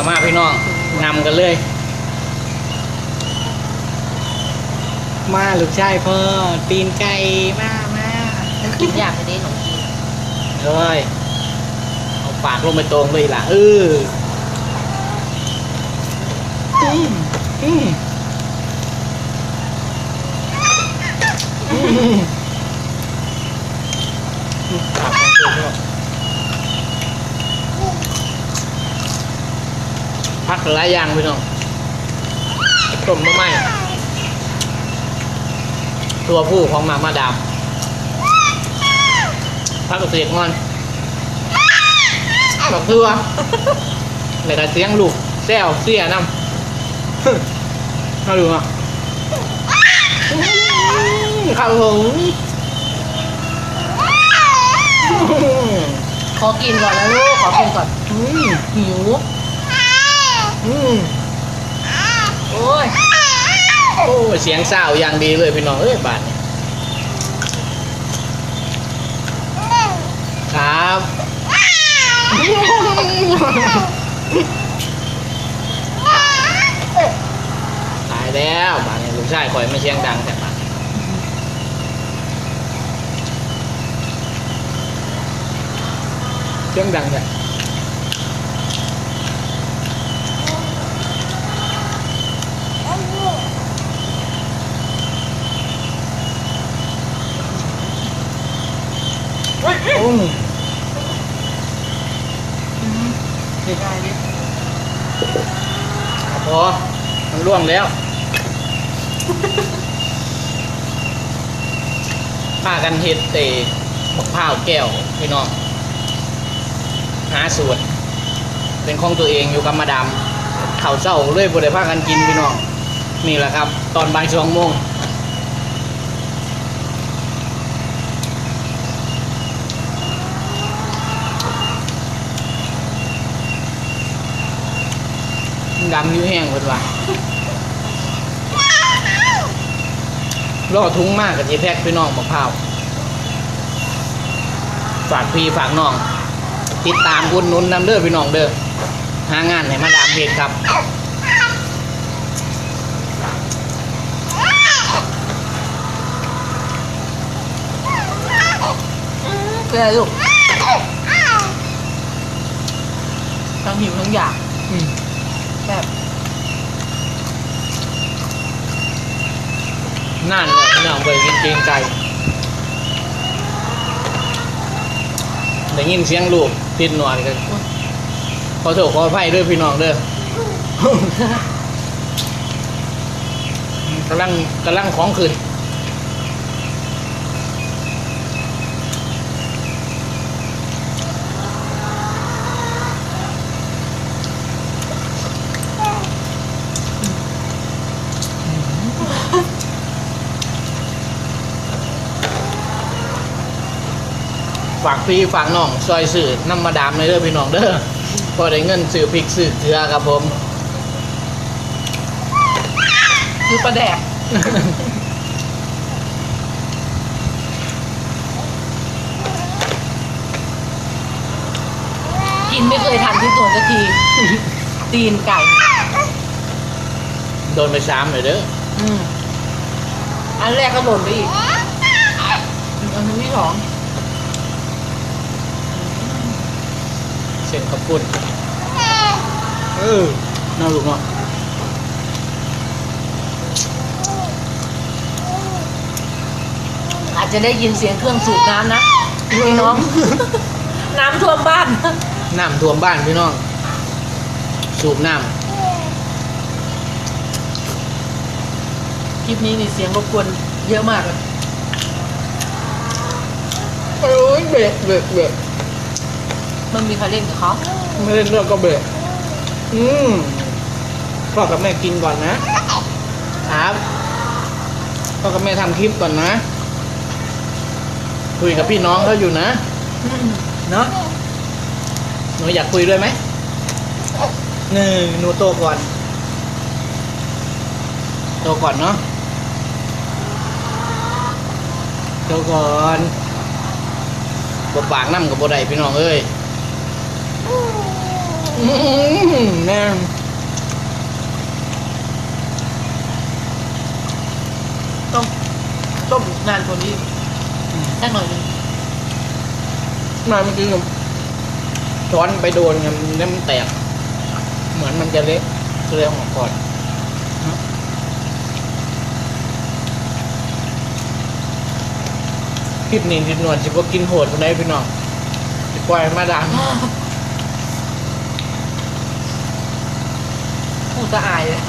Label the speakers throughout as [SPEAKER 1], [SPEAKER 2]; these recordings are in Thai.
[SPEAKER 1] มามาพี่น้องนำกันเลย มาลูกชายพ่อตีนไก่มามา
[SPEAKER 2] กินอยากไปได้หนมจีน
[SPEAKER 1] เอ้ยเอาปากลงไปตรงเลยล่ะเอออืมอืมอืมปากของคุณครับ พักหลายอย่างพี่น้องต้มมะไหม้ตัวผู้ของหมามาดามพักกระเสียกงอนบอกตัวแล้วก็เสียงลูกแซวเสียนำเอาดูอะข้าวหง
[SPEAKER 2] ขอกินก่อนนะลูก ขอกินก่อนหิว
[SPEAKER 1] อืม
[SPEAKER 2] โอ้ย
[SPEAKER 1] โอ้ย เสียงเศร้าอย่างดีเลยพี่น้อง เอ้ยบาทนี่ครับตายแล้วบาทนี้ลูกชายคอยไม่เสียงดังแต่บาทเสียงดังแต่ย โอ้ย
[SPEAKER 2] ไม่ได้ดิ
[SPEAKER 1] พอมันร่วงแล้วพากันเฮ็ดเตะมะพร้าแก้วพี่น้องหาสูตร เป็นของตัวเองอยู่กับมาดามข่าวเจ้าเลยบ่ได้พากันกินพี่น้อง นี่แหละครับ ตอนบ่ายสองโมง ดำนิ้วแห้งเพิ่นว่าล่อทุ้งมากกับเจแพ็กพี่น้องมะพร้าวฝากพี่ฝากน้อง ติดตามอุดหนุนนำเด้อพี่น้องเด้อหางานให้มาดามเพจครับ
[SPEAKER 2] เป็นไรลูกทั้งหิวทั้งอยาก
[SPEAKER 1] อืม
[SPEAKER 2] แบบ
[SPEAKER 1] นั่นเลยพี่น้องเบิกินเกรงใจได้ยินเสียงลูกติดหนวดกันขอโทษขออภัยเด้อพี่น้องเด้อกำลังกำลังของขึ้นากพี่ฝากน้องซอยสื่อน้ำมาดามในเด้อพี่น้องเด้อพอได้เงินซื้อพริกซื้อเกลือครับผม
[SPEAKER 2] คือประแดก กินไม่เคยทันที่ตัวสักที ตีนไก่
[SPEAKER 1] โดนไปซ้ำเลยเด้อ
[SPEAKER 2] อืมอันแรกก็หล่นไปอีก อันที่สอง
[SPEAKER 1] เส้นข้าวปุ้นเออน่าลูกเนาะ
[SPEAKER 2] อาจจะได้ยินเสียงเครื่องสูบน้ำนะพี่น้อง น้ำท่วมบ้าน
[SPEAKER 1] น้ำท่วมบ้านพี่น้อง สูบน้
[SPEAKER 2] คลิปนี้นี่เสียงรบกวนเยอะมากเลยำ
[SPEAKER 1] โอ้ยเบรกเบรกเบรก
[SPEAKER 2] มันมีใครเล่นกับเขา
[SPEAKER 1] ไม่เล่นเรื่องก็เบรกอืมพ่อกับแม่กินก่อนนะครับพ่อกับแม่ทำคลิปก่อนนะคุยกับพี่น้องเขาอยู่นะ
[SPEAKER 2] อืมเนาะ
[SPEAKER 1] หนูอยากคุยด้วยไหมหนึ่งหนูโตก่อน โตก่อนเนาะโตก่อนบปากน้ำกับบไดพี่น้องเอ้ย แน่ต้มต้มนา
[SPEAKER 2] นกวนี้แค่หน่อยนึง
[SPEAKER 1] มาเมื่อกี้ช้อนไปโดนเงี้ยแล้วมันแตก เหมือนมันจะเละเกลือออกก่อนคลิปนี้นิดหน่อยสิบว่ากินโหดคนได้พี่น้องสิปล่อยมาดัง
[SPEAKER 2] พูดจะอายเลย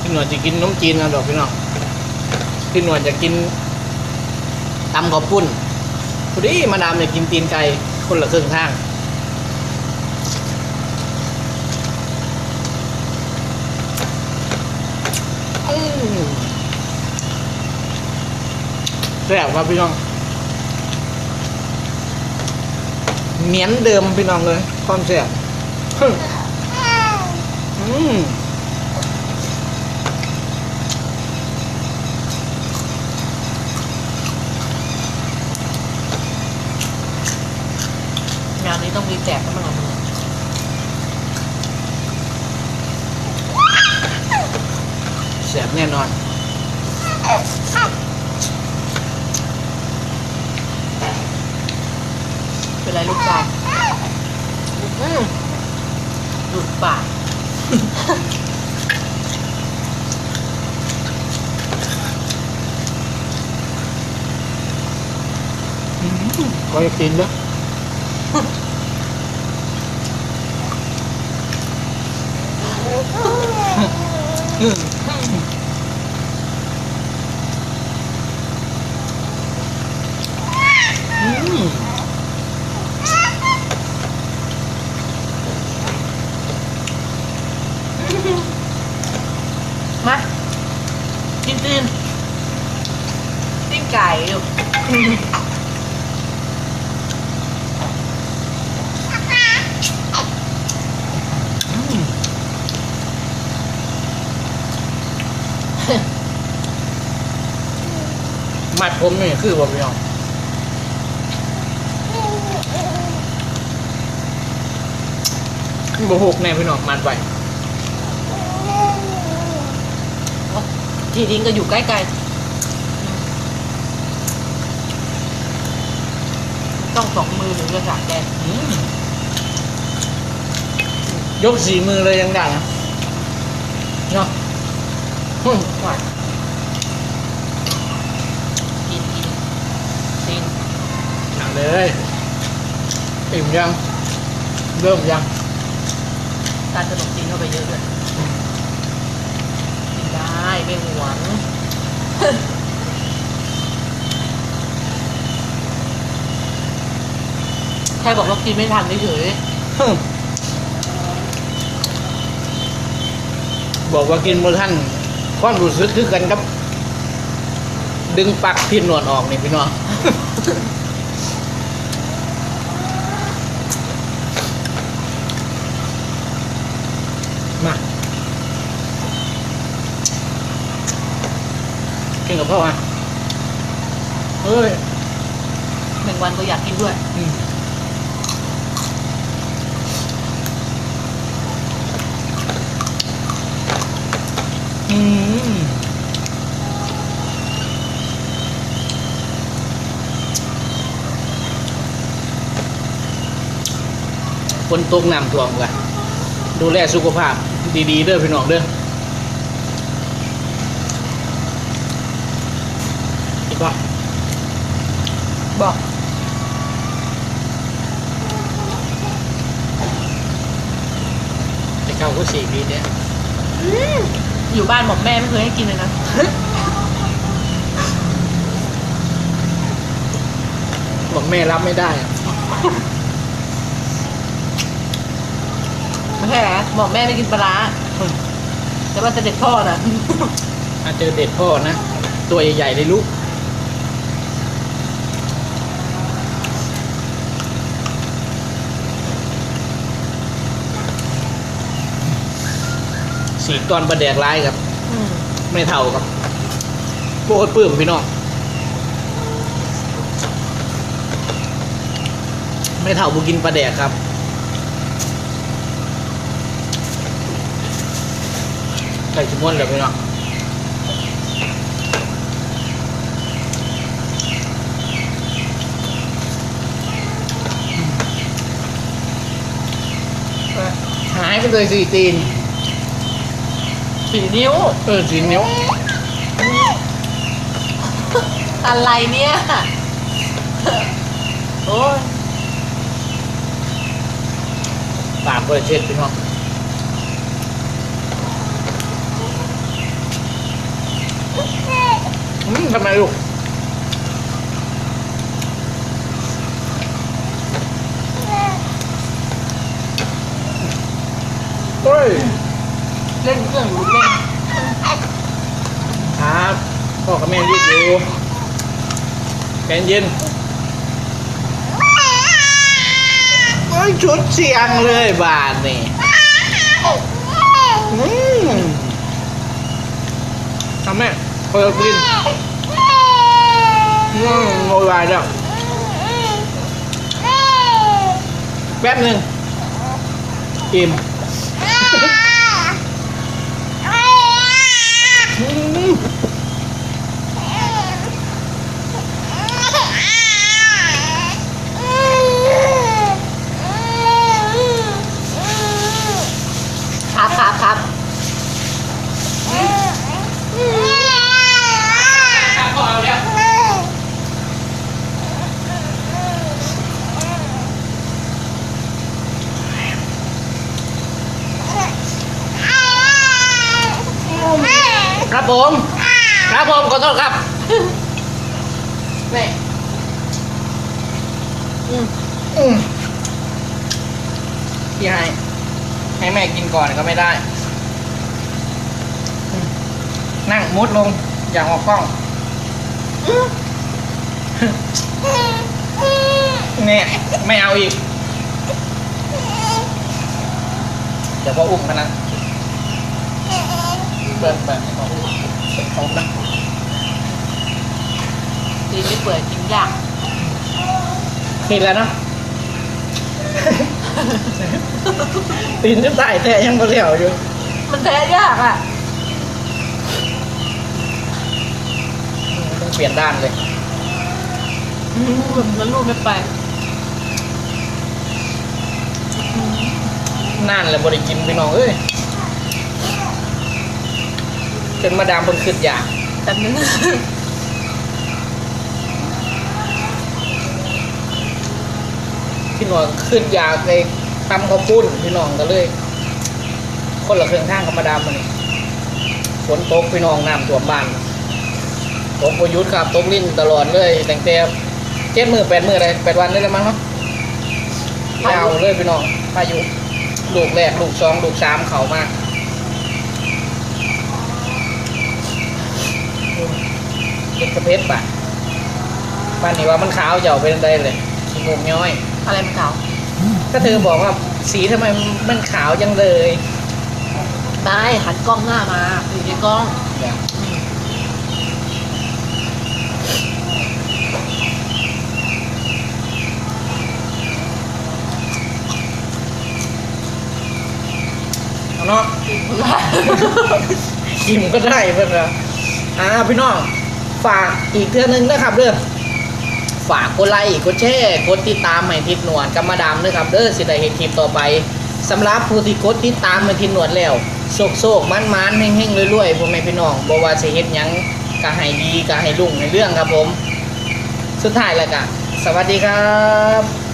[SPEAKER 1] พี่หนวดจะกินน้ำจีนนะดอกพี่น้องพี่หนวดจะกินตำข้าวปุ้นพอดีมาดามจะกินตีนไก่คนละครึ่งทางแซ่บครับพี่น้องเหมียนเดิมพี่น้องเลย ความแซ่บ
[SPEAKER 2] งานนี้ต้องมีแจกกันบ้างเหรอ
[SPEAKER 1] แซ่บแน่นอน
[SPEAKER 2] เป็นไรลูกชายอืมหลุดปาก
[SPEAKER 1] ก็จะกินด้วยอืม
[SPEAKER 2] มากินตีนตีนไก่ ลูก
[SPEAKER 1] มัดผมนี่คือว่าพี่น้องบหกแน่พี่น้องมัดไว้
[SPEAKER 2] ทีดินก็อยู่ใกล้ๆ ต้องสองมือถึงจะสาแกน
[SPEAKER 1] อืมยกสีมือเลยยังได้นะเนาะอืม
[SPEAKER 2] หวานกินกินตีน
[SPEAKER 1] หนักเลยอิ่มยัง เริ่มยัง
[SPEAKER 2] ทานขนมจีนเข้าไปเยอะด้วยกินได้ไม่หวง ใครบอกว่ากินไม่ทันเฉย
[SPEAKER 1] ฮึ่มบอกว่ากินบนท่านความรู้สึกคือกันกับ ดึงปลักพินหนวดออกนี่พี่น้องมากินกับพ่ออะเฮ้ย
[SPEAKER 2] ๆหนึ่งวันก็อยากกินด้วย
[SPEAKER 1] อืมอืม คนตกน้ำท่วมกันดูแลสุขภาพดีๆเด้อพี่น้องเด้อเห็นปะ
[SPEAKER 2] บอก
[SPEAKER 1] แต่เก่าก็สี่ปีเนี่ย
[SPEAKER 2] อยู่บ้านบอกแม่ไม่เคยให้กินเลยนะ
[SPEAKER 1] บอกแม่รับไม่ได้อะ
[SPEAKER 2] ไม่ใช่เหรอบอกแม่ไม่กินปลาร้าแต่ว่าจะเด็ดพ่อนะ
[SPEAKER 1] ถ้าเจอเด็ดพ่อนะ ตัวใหญ่ๆเลยลูก สีตอนประแดกร้ายครับ
[SPEAKER 2] อม
[SPEAKER 1] ไม่เท่าครับโคตรปื้มพี่น้อง ไม่เท่าบุกินปลาแดกครับ ใส่ชิมอนเลยพี่น้องหายไปเลยสี่ตีน
[SPEAKER 2] สี่นิ้ว
[SPEAKER 1] เออสี่นิ้ว
[SPEAKER 2] อะไรเนี่ย โอ้ย
[SPEAKER 1] ปากเปิดเช็ดพี่น้องอืมทำไมลูกเฮ้ย
[SPEAKER 2] เล่นเครื่องรู้เล่น
[SPEAKER 1] ครับพ่อกับแม่รีบอยู่แกนเย็นเฮ้ยชุดเสียงเลยบาทนี่อืมทำแม่เปิดกินอืมโวยวายแล้วแป๊บหนึ่งอิ่ม
[SPEAKER 2] ครับครับครับ
[SPEAKER 1] พ่อเอาแล้วครับผม ครับผมขอโทษครับ
[SPEAKER 2] แม่อืม
[SPEAKER 1] อืมพี่ให้ ให้แม่กินก่อนก็ไม่ได้ นั่งมุดลง อย่างออกกล้องเนี่ยไม่เอาอีก เดี๋ยวพ่ออุ้มกันนะเปิดเปิดให้พ่ออุ้มเปิดเขานะ
[SPEAKER 2] ตีไม่เปื่อยกินยาก
[SPEAKER 1] นี่แล้วเนาะ ตีนจะตายแต่ยังบ่เหลียวอยู่
[SPEAKER 2] มันแท้ยากอะ
[SPEAKER 1] ต้องเปลี่ยนด้านเลย
[SPEAKER 2] อืมมันรูดไม่ไป
[SPEAKER 1] นั่นแหละบริกินพี่น้องเอ้ยจนมาดามเพิ่นขึ้นอยาก
[SPEAKER 2] แต่นึง
[SPEAKER 1] พี่น้องขึ้นยาเลยทำข้าวปุ้นพี่น้องก็เลย คนละเครื่องทางกับมาดามมันฝนตกพี่น้องน้ำท่วมบ้านตกประยุทธ์ครับตกลิ้นตลอดเลยแตั้งแต่เจ็ดมือแปดมืออะไรแปดวันได้แล้วมั้งเนาะยาวเลยพี่น้องพายุลูกแรกลูกสองลูกสามเขามากเด็กกระเพชรปะบ้านนี้ว่ามันขาวจะเอาไปได้เลยขี้มูกย้อย
[SPEAKER 2] อะไรมันขาว
[SPEAKER 1] ก็เธอบอกว่าสีทำไมมันขาวจังเลย
[SPEAKER 2] ได้หันกล้องหน้ามาอยู่ในกล้อง
[SPEAKER 1] เอาเนาะอิ่มก็ได้เพื่อนนะอ่าพี่น้องฝากอีกเทื่อนึงนะครับเด้อ ฝากกดไลค์กดแชร์กดติดตามใหม่ทิศหนวดกับมาดามด้วยครับเด้อสิได้เห็นคลิปต่อไปสำหรับผู้ที่กดติดตามใหม่ทิศหนวดแล้วโศกโศกมันมันๆเฮงๆรวยๆพ่อแม่พี่น้องบ่ว่าสิเฮ็ดหยังก็ให้ดีก็ให้รุ่งในเรื่องครับผม สุดท้ายแล้วก็สวัสดีครับ